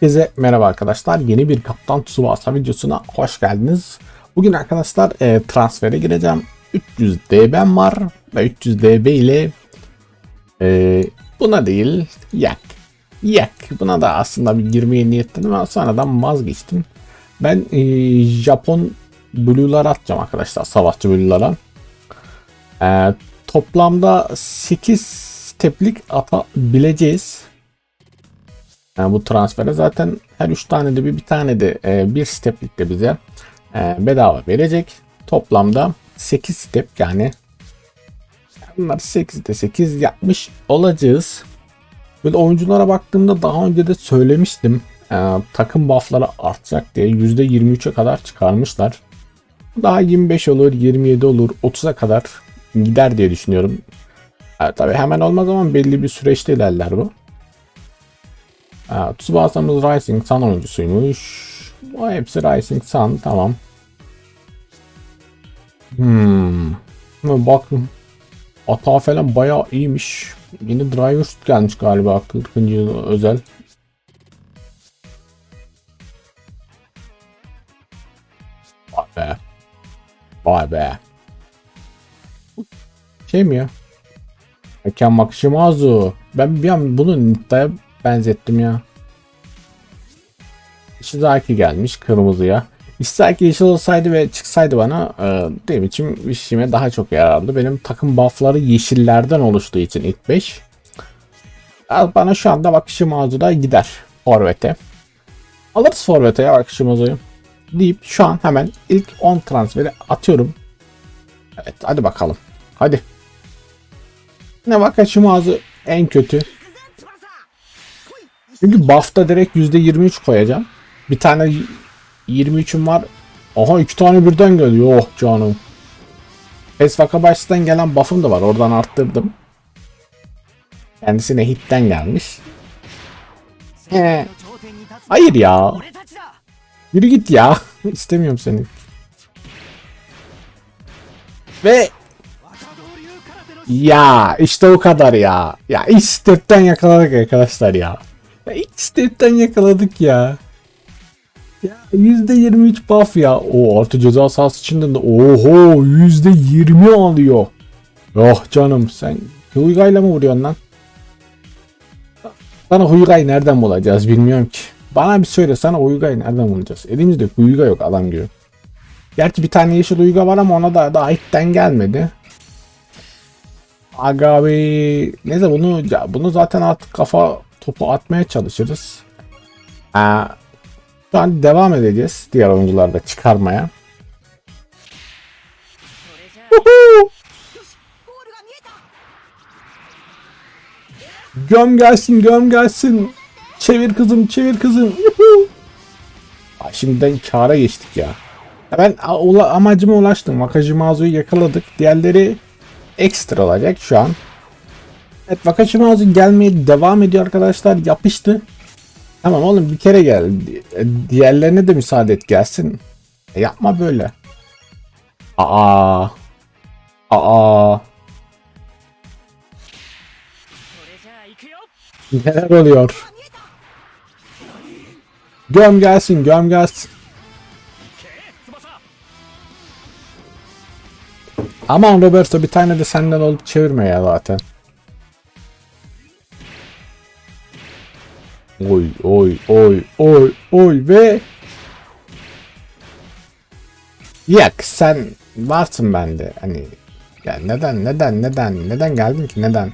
Herkese merhaba arkadaşlar. Yeni bir Kaptan Tsubasa videosuna hoş geldiniz. Bugün arkadaşlar e, transfere gireceğim. 300 DB'm var ve 300 DB ile e, buna değil yak. Yak. Buna da aslında bir girmeye niyetledim ama sonradan vazgeçtim. Ben e, Japon Blue'lar atacağım arkadaşlar. Savaşçı Blue'lara. E, toplamda 8 steplik atabileceğiz. Yani bu transfere zaten her 3 tane de bir, bir tane de e, bir steplik de bize e, bedava verecek. Toplamda 8 step yani bunlar 8'de 8 yapmış olacağız. Böyle oyunculara baktığımda daha önce de söylemiştim. E, takım buffları artacak diye %23'e kadar çıkarmışlar. Daha 25 olur, 27 olur, 30'a kadar gider diye düşünüyorum. E, tabii hemen olmaz ama belli bir süreçte ilerler bu. Aa, Tsubasa'mız Rising Sun oyuncusuymuş. O hepsi Rising Sun tamam. Hmm. Bakın. Ata falan bayağı iyiymiş. Yeni driver gelmiş galiba 40. yıl özel. Vay be. Vay be. Şey mi ya? Ken Makshimazu. Ben bir an bunu Nitta'ya benzettim ya. Ishizaki gelmiş kırmızıya. Ishizaki yeşil olsaydı ve çıksaydı bana e, benim için işime daha çok yarardı. Benim takım buffları yeşillerden oluştuğu için ilk 5. Bana şu anda bakışım da gider Forvet'e. Alırız Forvet'e ya bakışım ağzıyı. Deyip şu an hemen ilk 10 transferi atıyorum. Evet hadi bakalım. Hadi. Ne bakışım ağzı en kötü. Çünkü buff'ta direkt %23 koyacağım. Bir tane 23'üm var. Aha iki tane birden geliyor. Oh canım. PES Vakabaş'tan gelen buff'ım da var. Oradan arttırdım. Kendisine hitten gelmiş. Ee, hayır ya. Yürü git ya. İstemiyorum seni. Ve ya işte o kadar ya. Ya ilk step'ten yakaladık arkadaşlar ya. Ya ilk step'ten yakaladık ya. Ya %23 buff ya. O artı ceza sahası içinden de oho %20 alıyor. Oh canım sen Huygay'la mı vuruyorsun lan? Sana Huygay nereden bulacağız bilmiyorum ki. Bana bir söyle sana Huygay nereden bulacağız? Elimizde Huygay yok adam gibi. Gerçi bir tane yeşil Huyga var ama ona da daha itten gelmedi. Aga be. Neyse bunu ya bunu zaten artık kafa topu atmaya çalışırız. Ee, devam edeceğiz diğer oyuncularda çıkarmaya. Uhu! Göm gelsin göm gelsin. Çevir kızım çevir kızım. Ay, Şimdiden kâra geçtik ya. Ben amacıma ulaştım. Wakajimazu'yu yakaladık. Diğerleri ekstra olacak şu an. Evet Wakajimazu gelmeye devam ediyor arkadaşlar. Yapıştı. Tamam oğlum bir kere gel. Diğerlerine de müsaade et gelsin. E, yapma böyle. Aa. Aa. Neler oluyor? Göm gelsin, göm gelsin. Aman Roberto bir tane de senden olup çevirme ya zaten. Oy oy oy oy oy ve Yak sen varsın bende. Hani ya neden neden neden neden geldin ki neden?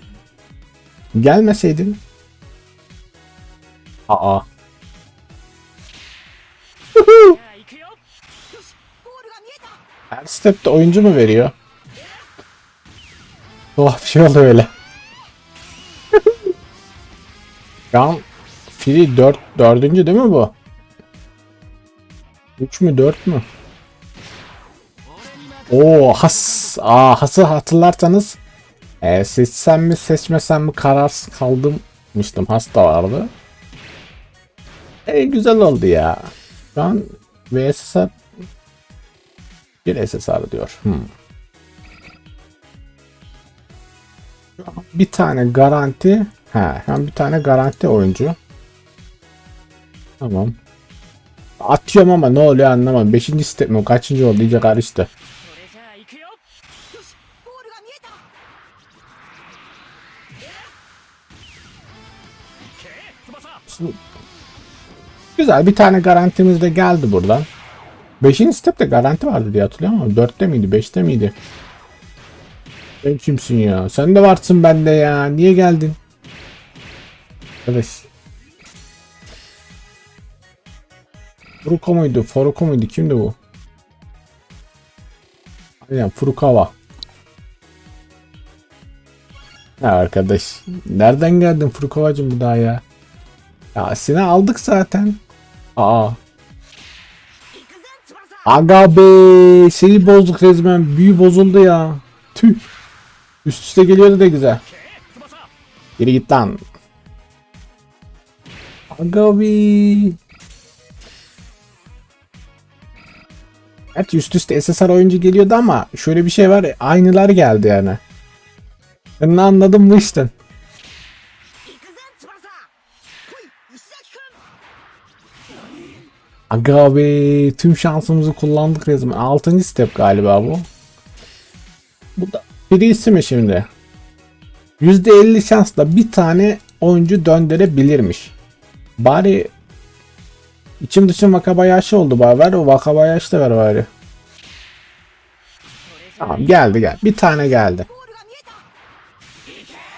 Gelmeseydin. Aa. Her stepte oyuncu mu veriyor? Tuhaf şey oldu öyle. Şu Free 4 dördüncü değil mi bu? 3 mü 4 mü? Oo has. Aa hası hatırlarsanız e, seçsem mi seçmesem mi kararsız kaldımmıştım. Has da vardı. E güzel oldu ya. Şu an VSSR bir SSR diyor. Hmm. Bir tane garanti. Şu an bir tane garanti oyuncu. Tamam. Atıyorum ama ne oluyor anlamadım. Beşinci step mi? Kaçıncı oldu? İyice karıştı. Güzel bir tane garantimiz de geldi buradan. Beşinci stepte garanti vardı diye hatırlıyorum ama dörtte miydi beşte miydi? Sen kimsin ya? Sen de varsın bende ya. Niye geldin? Arkadaş. Evet. Furuko muydu? Foruko muydu? Kimdi bu? Aynen Furukawa. Ha arkadaş. Nereden geldin Furukavacım bu daha ya? Ya seni aldık zaten. Aa. Aga be. Seni bozduk resmen. Büyü bozuldu ya. Tüh. Üst üste geliyordu da güzel. Geri git lan. Aga be. Evet üst üste SSR oyuncu geliyordu ama şöyle bir şey var aynılar geldi yani. Ben ne anladım bu işten. Aga be tüm şansımızı kullandık resmen. 6. step galiba bu. Bu da birisi mi şimdi? %50 şansla bir tane oyuncu döndürebilirmiş. Bari İçim dışım Vakabayashi oldu Barber. O Vakabayashi de ver bari. Tamam geldi gel. Bir tane geldi.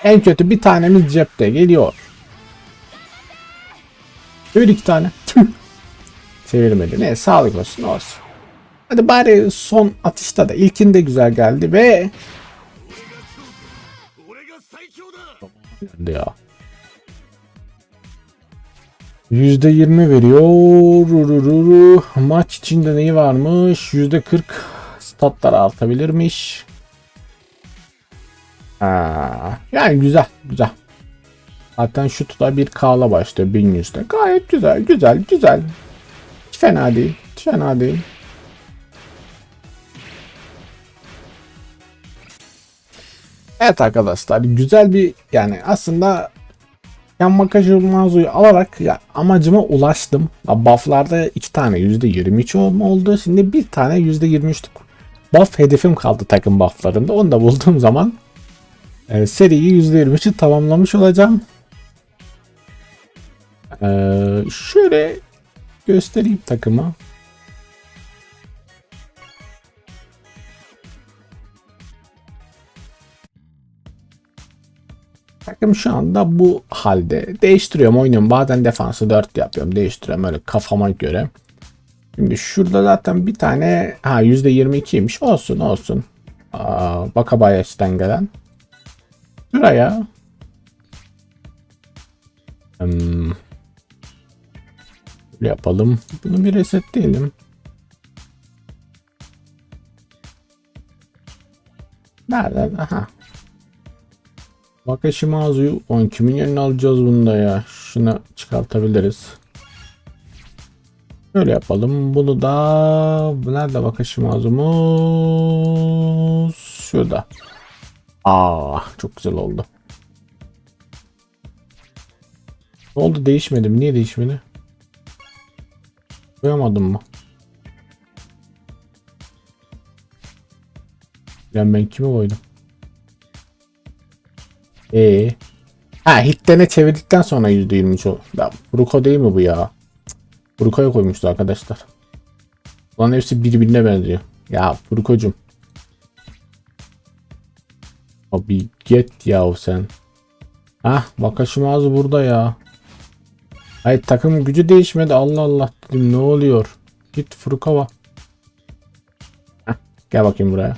En kötü bir tanemiz cepte geliyor. Öyle iki tane. Çevirmedi. Ne sağlık olsun olsun. Hadi bari son atışta da ilkinde güzel geldi ve ya. %20 veriyor. Maç içinde neyi varmış? %40 statlar artabilirmiş. Ha, yani güzel güzel. Zaten şu da bir K'la başlıyor 1100'de. Gayet güzel güzel güzel. Hiç fena değil. Hiç fena değil. Evet arkadaşlar güzel bir yani aslında yanma kaçırmazlığı alarak ya amacıma ulaştım. Ya Buff'larda iki tane %23 olma oldu. Şimdi bir tane %23'lük buff hedefim kaldı takım buff'larında. Onu da bulduğum zaman e, seriyi %23'ü tamamlamış olacağım. E, şöyle göstereyim takımı. Takım şu anda bu halde. Değiştiriyorum oynuyorum. Bazen defansı 4 yapıyorum. Değiştiriyorum öyle kafama göre. Şimdi şurada zaten bir tane ha %22'ymiş. Olsun olsun. Aa, Bakabayashi'den gelen. Şuraya hmm, yapalım. Bunu bir resetleyelim. Nereden? Aha. Wakashimazu'yu 12 milyon alacağız bunda ya. Şunu çıkartabiliriz. Şöyle yapalım. Bunu da nerede Wakashimazu'muz? Şurada. Aa, çok güzel oldu. Ne oldu değişmedi mi? Niye değişmedi? Koyamadım mı? Yani ben kime koydum? Ee. Ha hitlene çevirdikten sonra %23 o. Ya, Bruko değil mi bu ya? Bruko'ya koymuştu arkadaşlar. Lan hepsi birbirine benziyor. Ya Bruko'cum. Abi get ya sen. Hah Wakashimazu burada ya. Hayır takımın gücü değişmedi. Allah Allah dedim ne oluyor? Git Furukawa. Heh, gel bakayım buraya.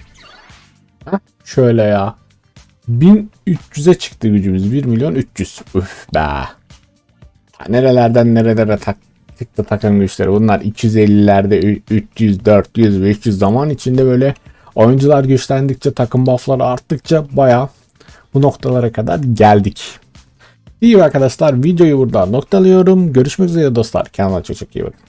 Heh, şöyle ya. 1300'e çıktı gücümüz. 1 milyon 300. Üf be. Nerelerden nerelere tak çıktı takım güçleri. Bunlar 250'lerde 300, 400, 500 zaman içinde böyle oyuncular güçlendikçe takım buffları arttıkça baya bu noktalara kadar geldik. İyi arkadaşlar videoyu burada noktalıyorum. Görüşmek üzere dostlar. Kendinize çok çok iyi bakın.